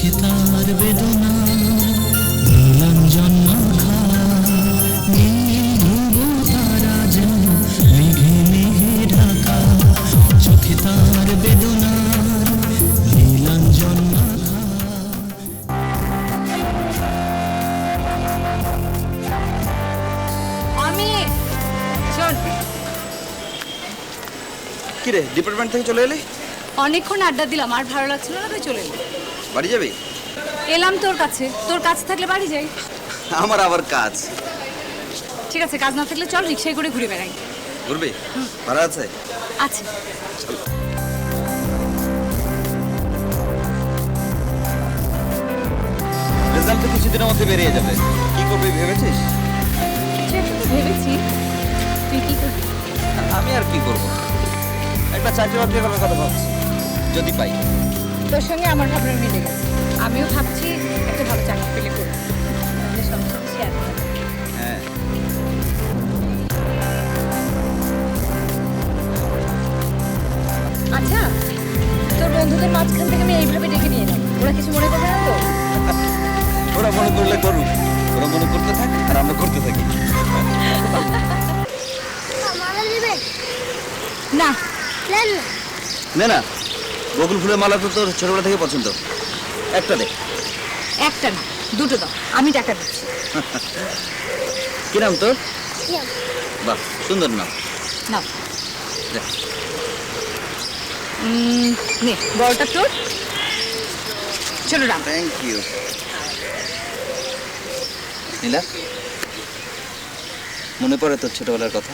চোখে তার বেদনা নীলাঞ্জন মাখা নীল ধ্রুব তারা যেন মেঘে মেঘে ঢাকা। চোখে তার বেদনা নীলাঞ্জন মাখা। আমি শোন। কিরে ডিপার্টমেন্ট থেকে চলে এলি? অনেকক্ষণ আড্ডা দিলাম আর ভালো লাগছিল না তাই চলে এলাম বাড়ি যাবি? এলাম তোর কাছে। তোর কাছে থাকলে বাড়ি যাই। আমার আবার কাজ। ঠিক আছে কাজ না থাকলে চল রিক্সায় করে ঘুরে বেড়াই। ঘুরবি? ভাড়া আছে? আছে। রেজাল্ট তো কিছুদিনের মধ্যে বেরিয়ে যাবে। কি করবি ভেবেছিস? ভেবেছি। তুই কি করবি? আমি আর কি করব? একটা চাকরি বাকরি করার কথা ভাবছি। যদি পাই। তোর সঙ্গে আমার ভাবনা মিলে গেছে। আমিও ভাবছি একটা ভালো চাকরি পেলে করব। সংসার শেয়ার হ্যাঁ। আচ্ছা তোর বন্ধুদের মাঝখান থেকে আমি এইভাবে ডেকে নিয়ে এলাম ওরা কিছু মনে করবে না তো? ওরা মনে করলে করুক। ওরা মনে করতে থাক আর আমরা করতে থাকি। না। না না। বকুল ফুলের মালা তো তোর ছোটবেলা থেকে পছন্দ। একটা দে। একটা না দুটো দাও আমি টাকা দিচ্ছি। কি নাম তোর? বাহ সুন্দর নাম। নাও। নে বড়টা তোর। ছোটটা আমার। থ্যাংক ইউ নীলা মনে পড়ে তোর ছোটবেলার কথা?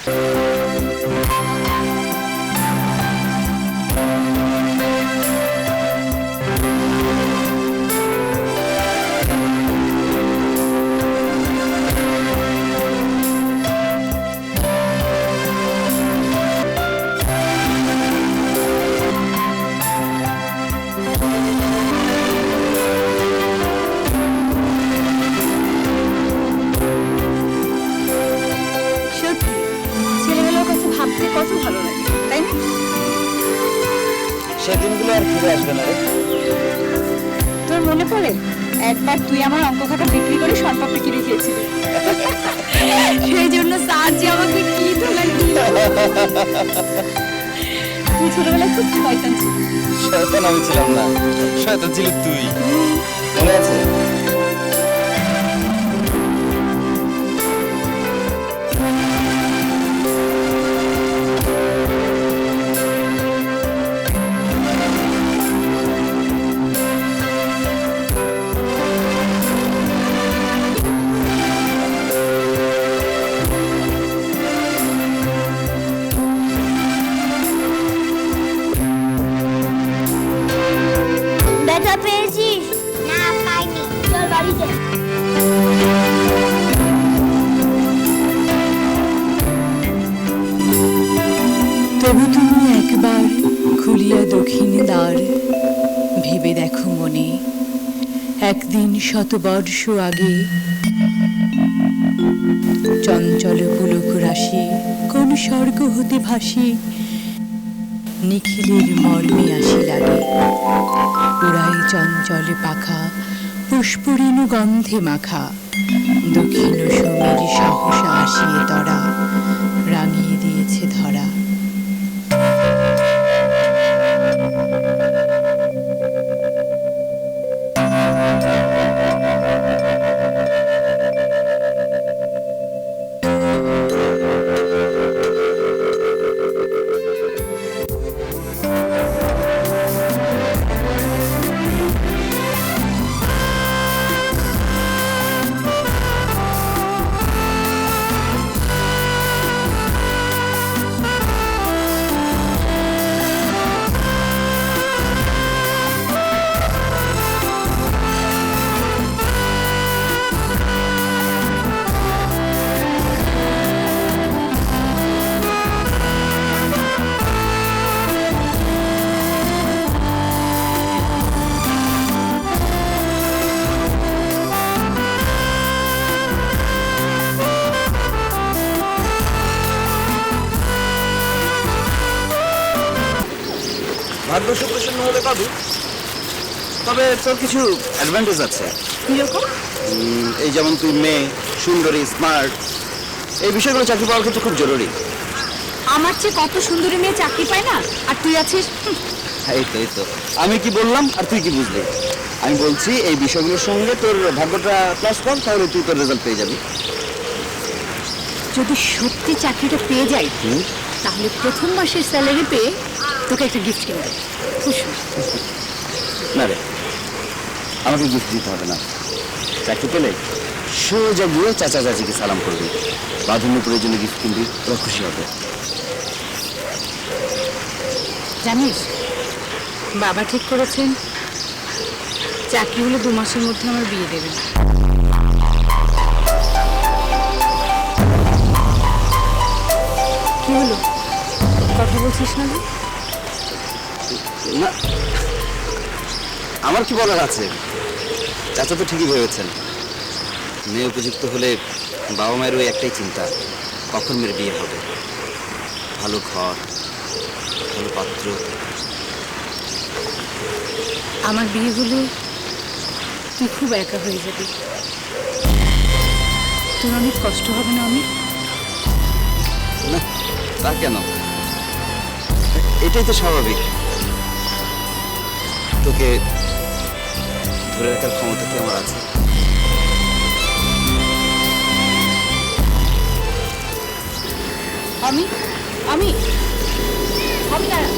আর ফিরে আসবে না রে। তোর মনে পড়ে? একবার তুই আমার অঙ্ক খাতা বিক্রি করে সরপাপড়ি কিনে খেয়েছিলি। সেই জন্য স্যার যে আমাকে কি ধোলাই দিল তুই ছোটবেলায় খুব শয়তান ছিল। শয়তান আমি ছিলাম না। শয়তান ছিলি তুই। মনে আছে? তবু তুমি একবার খুলিয়া দক্ষিণ দ্বার। ভেবে দেখো মনে, একদিন শতবর্ষ আগে চঞ্চল পুলক রাশি কোন স্বর্গ হতে ভাসি, নিখিলের মর্মে আসি লাগে উড়াই চঞ্চল পাখা, পুষ্পরেণু গন্ধে মাখা, দক্ষিণ সমীর সহসা আসিয়ে তরা। হলে পাবি। তবে তোর কিছু অ্যাডভান্টেজ আছে। কীরকম? এই যেমন তুই মেয়ে সুন্দরী স্মার্ট এই বিষয়গুলো চাকরি পাওয়ার ক্ষেত্রে খুব জরুরি। আমার চেয়ে কত সুন্দরী মেয়ে চাকরি পায় না? আর তুই আছিস? এই তো এই তো। আমি কি বললাম আর তুই কি বুঝলি? আমি বলছি এই বিষয়গুলোর সঙ্গে তোর ভাগ্যটা প্লাস কর তাহলে তুই তোর রেজাল্ট পেয়ে যাবি। যদি সত্যি চাকরিটা পেয়ে যাই? তাহলে প্রথম মাসের স্যালারি পেয়ে তোকে একটা গিফট কিনে দেবো। খুশি না রে আমাকে গিফট দিতে হবে না। চাকরি পেলে সোজা গিয়ে চাচা চাচিকে সালাম করবি। বাঁধন্য প্রয়োজনে গিফট কিনবি ওরা খুশি হবে। জানিস বাবা ঠিক করেছেন। চাকরি হলে দু মাসের মধ্যে আমার বিয়ে দেবেন কি হলো? কথা বলছিস না? না। আমার কি বলার আছে? চাচা তো ঠিকই ভেবেছেন। মেয়ে উপযুক্ত হলে বাবা মায়ের ওই একটাই চিন্তা কখন মেয়ের বিয়ে হবে? ভালো ঘর ভালো পাত্র। আমার বিয়ে হলে তুই খুব একা হয়ে যাবি। তোর অনেক কষ্ট হবে না আমি না তা কেন? এটাই তো স্বাভাবিক। তোকে ধরে রাখার ক্ষমতা কি আমার আছে? আমি? আমি? আমি দাঁড়া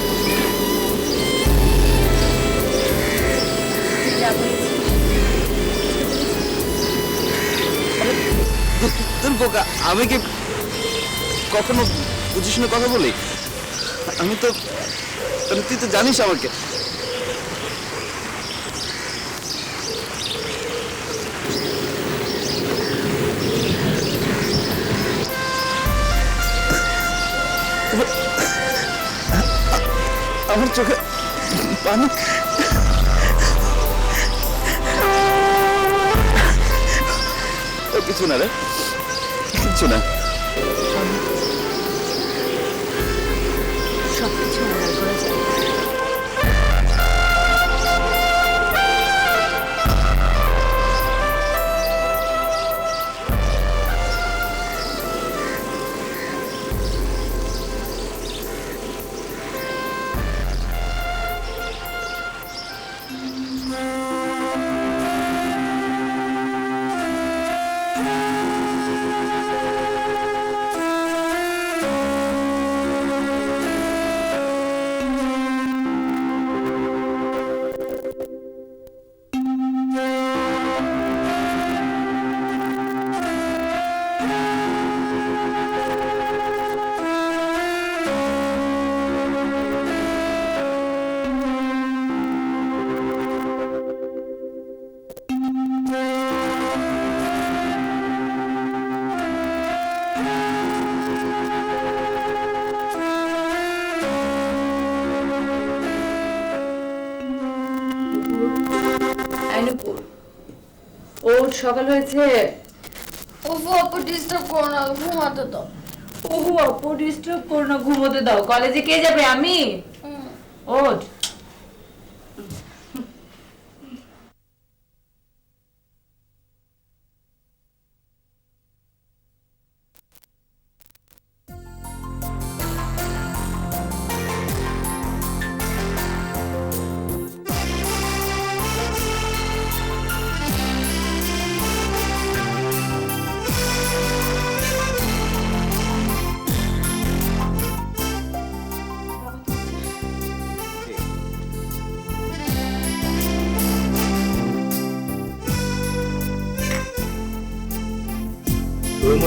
তোর বোকা আমি কি কখনো বুঝিস না কথা বলি? আমি তো তুই তো জানিস আমাকে। আমার চোখে পানি? কিছু না রে। কিছু না। সব কিছু সকাল হয়েছে? ওহো আপু ডিস্টার্ব করো না ঘুমাতে দাও। ওহো অপু ডিস্টার্ব করো না ঘুমোতে দাও। কলেজে কে যাবে? আমি? ওঠ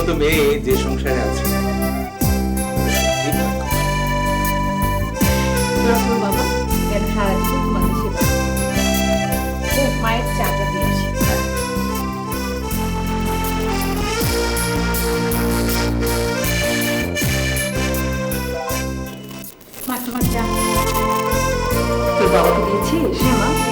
মতো মেয়ে যে সংসারে আছে। মায়ের মা তোমার তোর বাবাকে দিয়েছিস? হ্যাঁ মা।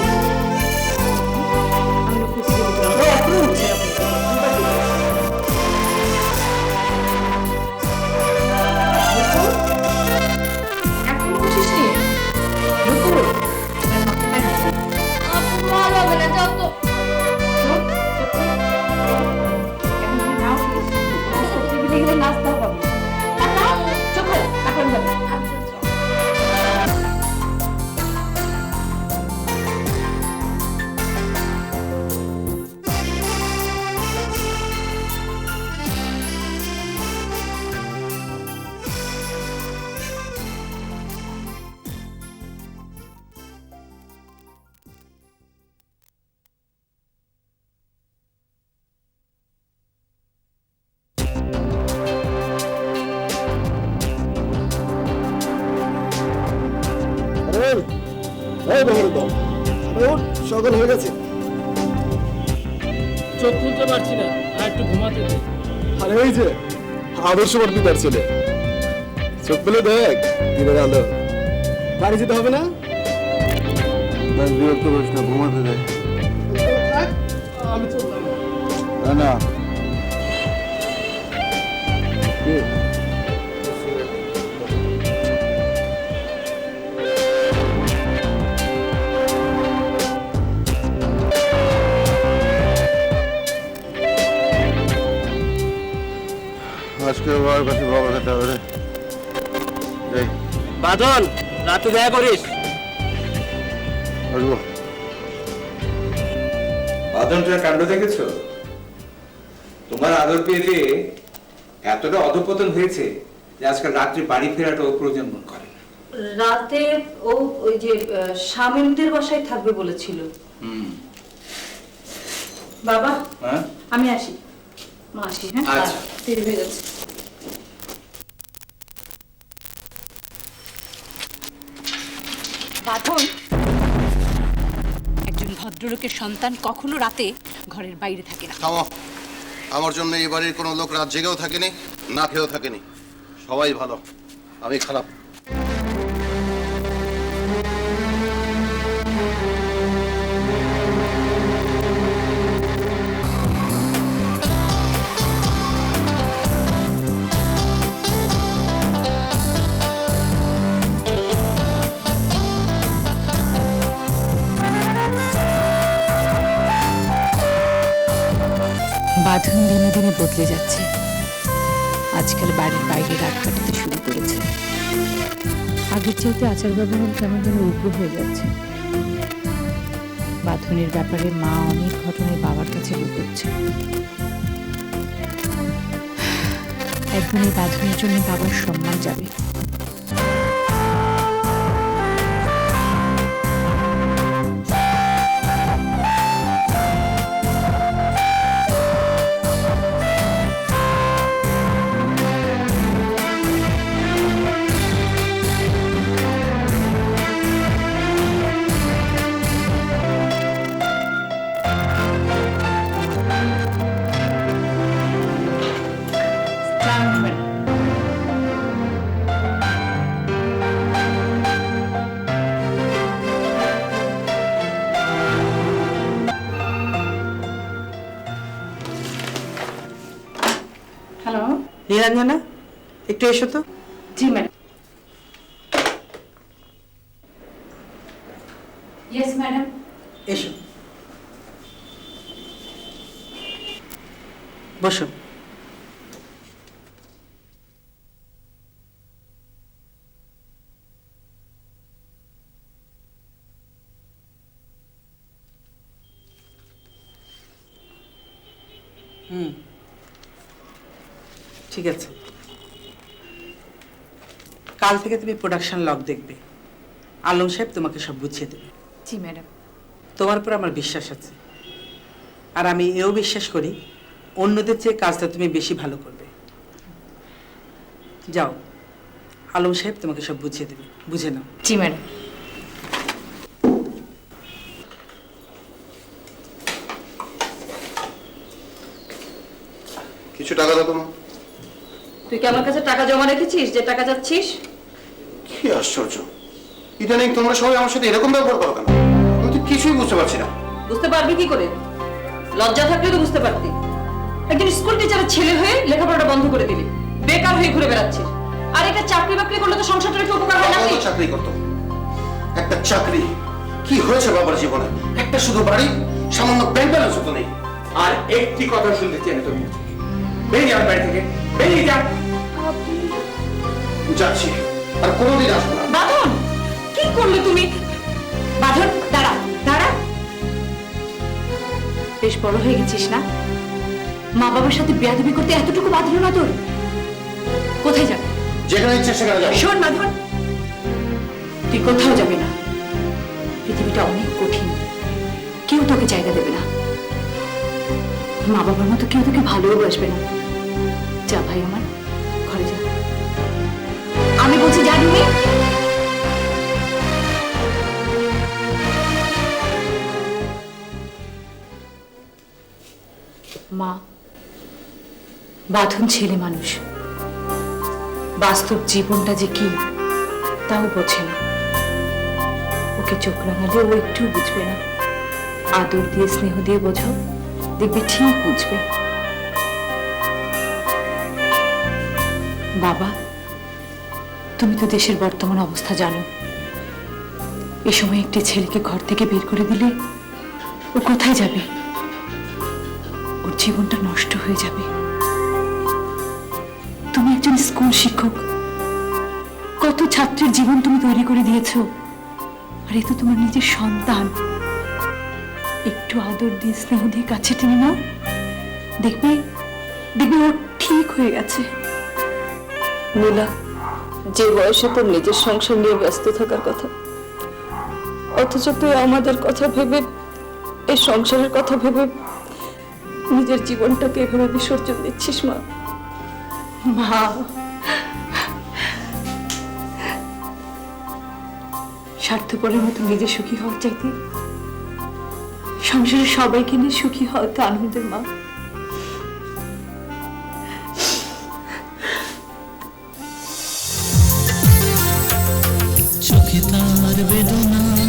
আদর্শ তার ছেলে। চোখ পেলে দেখ দিনের আলো। বাড়ি যেতে হবে না? বিরক্ত করিস না ঘুমাতে দেয় আমি চললাম। না আজকে বাবার কাছে বাবা খেতে হবে রে। যাই বাদন রাতে দেখা করিস। আসব বাদনটার কাণ্ড দেখেছ? তোমার আদর পেয়ে পেয়ে এতটা অধপতন হয়েছে যে আজকাল রাত্রি বাড়ি ফেরাটা ও প্রয়োজন মন করে রাতে ও ওই যে স্বামীদের বাসায় থাকবে বলেছিল। হুম। বাবা হ্যাঁ? আমি আসি। মা আসি হ্যাঁ? আচ্ছা। দেরি হয়ে যাচ্ছে। বাঁধন একজন ভদ্রলোকের সন্তান কখনো রাতে ঘরের বাইরে থাকে না। থামো। আমার জন্য এই বাড়ির কোনো লোক রাত জেগেও থাকেনি না খেয়েও থাকেনি। সবাই ভালো আমি খারাপ। বাঁধন দিনে দিনে বদলে যাচ্ছে। আজকাল বাড়ির বাইরে রাত কাটাতে শুরু করেছে। আগের চাইতে আচার ব্যবহার কেমন যেন উগ্র হয়ে যাচ্ছে। বাঁধনের ব্যাপারে মা অনেক ঘটনায় বাবার কাছে লুকোচ্ছে। একদিন এই বাঁধনের জন্য বাবার সম্মান যাবে। নীলাঞ্জনা একটু এসো তো। জি ম্যাডাম। Yes madam. এসো। বসো। ঠিক আছে। কাল থেকে তুমি প্রোডাকশন লগ দেখবে। আলম সাহেব তোমাকে সব বুঝিয়ে দেবে। জি ম্যাডাম। তোমার উপর আমার বিশ্বাস আছে। আর আমি এও বিশ্বাস করি অন্যদের চেয়ে কাজটা তুমি বেশি ভালো করবে। যাও। আলম সাহেব তোমাকে সব বুঝিয়ে দেবে। বুঝে নাও। জি ম্যাডাম। কিছু টাকা দাও তোমার তুই কি আমার কাছে টাকা জমা রেখেছিস? যে টাকা যাচ্ছিস? কি আশ্চর্য। ইদানিং তোমরা সবাই আমার সাথে এরকম ব্যবহার করো কেন? আমি তো কিছুই বুঝতে পারছি না। বুঝতে পারবি কি করে? লজ্জা থাকলে তো বুঝতে পারতি। একজন স্কুল টিচারের ছেলে হয়ে লেখাপড়াটা বন্ধ করে দিলি। বেকার হয়ে ঘুরে বেড়াচ্ছিস। আর একটা চাকরি বাকরি করলে তো সংসারটা একটু উপকার হয় নাকি? তো চাকরি করতো? একটা চাকরি। কি হয়েছে বাবার জীবনে? একটা শুধু বাড়ি সামান্য ব্যাংক ব্যালেন্স তো নেই। আর একটি কথা শুনতে চাই তুমি বেরিয়ে যান বাড়ি থেকে। বেরিয়ে যান যাচ্ছি। আর কোনোদিন আসব না। বাঁধন কি করলে তুমি? বাঁধন দাঁড়া দাঁড়া। বেশ বড় হয়ে গেছিস না? মা বাবার সাথে বিয়াদবি করতে এতটুকু বাঁধলো না তোর? কোথায় যাবে? যেখানে ইচ্ছে সেখানে যাব। শোন বাঁধন। তুই কোথাও যাবে না। পৃথিবীটা অনেক কঠিন। কেউ তোকে জায়গা দেবে না। মা বাবার মতো কেউ তোকে ভালোবাসবে না। যা ভাই আমার। আমি বলছি, যা তুমি। মা, বাঁধন ছেলে মানুষ। বাস্তব জীবনটা যে কি, তাও বোঝে না। ওকে চোখ রাঙালে ও একটু বুঝবে না। আদর দিয়ে, স্নেহ দিয়ে বোঝো, দেখবে ঠিক বুঝবে। বাবা তুমি তো দেশের বর্তমান অবস্থা জানো। এ সময় একটি ছেলেকে ঘর থেকে বের করে দিলে ও কোথায় যাবে? ওর জীবনটা নষ্ট হয়ে যাবে। তুমি একজন স্কুল শিক্ষক। কত ছাত্রের জীবন তুমি তৈরি করে দিয়েছ। আর এ তো তোমার নিজের সন্তান। একটু আদর দিয়ে স্নেহ দিয়ে কাছে টেনে নাও। দেখবে দেখবে ও ঠিক হয়ে গেছে। নীলা যে বয়সে তোর নিজের সংসার নিয়ে ব্যস্ত থাকার কথা। অথচ তুই আমাদের কথা ভেবে, এই সংসারের কথা ভেবে নিজের জীবনটাকে এভাবে বিসর্জন দিচ্ছিস মা। মা। স্বার্থপরের মতো নিজে সুখী হওয়ার চাইতে সংসারের সবাইকে নিয়ে সুখী হওয়া তো আনন্দের মা। বুকে তার বেদনা।